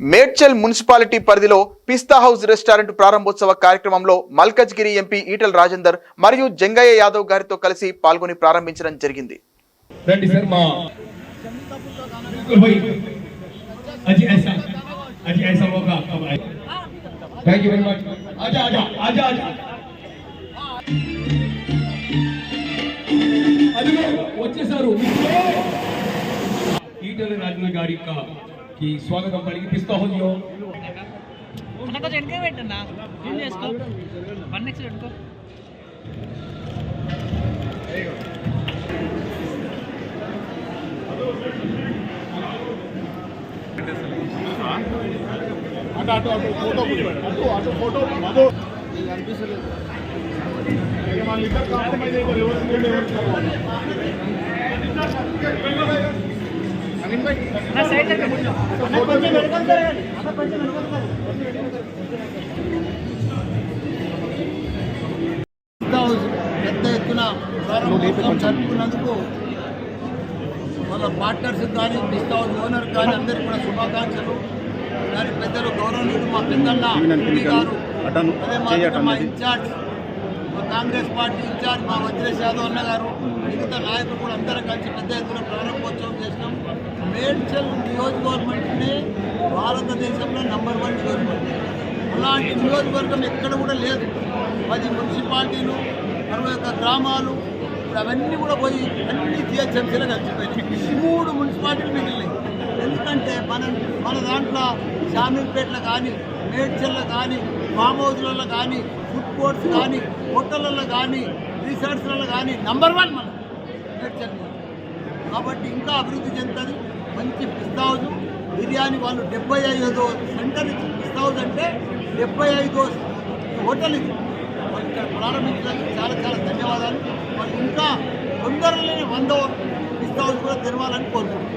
Medchal municipality పరిధిలో పిస్తా house restaurant ప్రారంభోత్సవ కార్యక్రమంలో మల్కజ్గిరి ఎంపీ ఈటల రాజేందర్ మరియు జంగయ్య యాదవ్ గారితో కలిసి పాల్గొని ప్రారంభించడం జరిగింది. వచ్చేసారు. ఈటల రాజేంద్ర గారి యొక్క కి స్వాగతం పలికిపిస్తా హోదియో అన్న కొంచెం వెనక పెట్టన్నా జూమ్ చేసుకో వన్ నెక్స్ట్ పెట్టుకో నా సైడ్ హౌస్ పెద్ద ఎత్తున ప్రారంభోత్సవం జరుపుకున్నందుకు వాళ్ళ పార్ట్నర్స్ కానీ బిస్ట్ హౌస్ ఓనర్ కానీ అందరికీ కూడా శుభాకాంక్షలు. దాని పెద్దలు గౌరవనీయులు మా పెద్దన్న గారు. అదే మా ఇన్ఛార్జ్. కాంగ్రెస్ పార్టీ ఇన్ఛార్జ్ మా వజ్రేష్ యాదవ్ అన్న గారు మిగతా నాయకులు కూడా అందరం కలిసి పెద్ద ఎత్తున ప్రారంభోత్సవం చేసినాం. మేడ్చల్ నియోజకవర్గంటే భారతదేశంలో నంబర్ వన్ నియోజకవర్గం. అలాంటి నియోజకవర్గం ఎక్కడ కూడా లేదు. పది మున్సిపాలిటీలు అరవై ఒక్క గ్రామాలు ఇప్పుడు అవన్నీ కూడా పోయి అన్ని జిహెచ్ఎంసీలో కలిసిపోయినాయి. మూడు మున్సిపాలిటీలు మిగిలినాయి. ఎందుకంటే మన మన దాంట్లో షామీర్పేటలో కానీ మేడ్చల్లో కానీ ఫామ్ హౌస్లలో కానీ ఫుడ్ కోర్ట్స్ కానీ హోటళ్ళల్లో కానీ రిసార్ట్స్లలో కానీ నంబర్ వన్ మనం మేడ్చల్ కాబట్టి ఇంకా అభివృద్ధి చెందుతుంది. మంచి పిస్తా హౌస్ బిర్యానీ వాళ్ళు డెబ్బై ఐదో సెంటర్ ఇచ్చి పిస్తా హౌస్ అంటే డెబ్బై ఐదో హోటల్ ఇది. వాళ్ళు ఇక్కడ ప్రారంభించడానికి చాలా చాలా ధన్యవాదాలు. వాళ్ళు ఇంకా తొందరలోనే వంద పిస్తా హౌస్ కూడా తెరవాలని కోరుకుంటున్నాను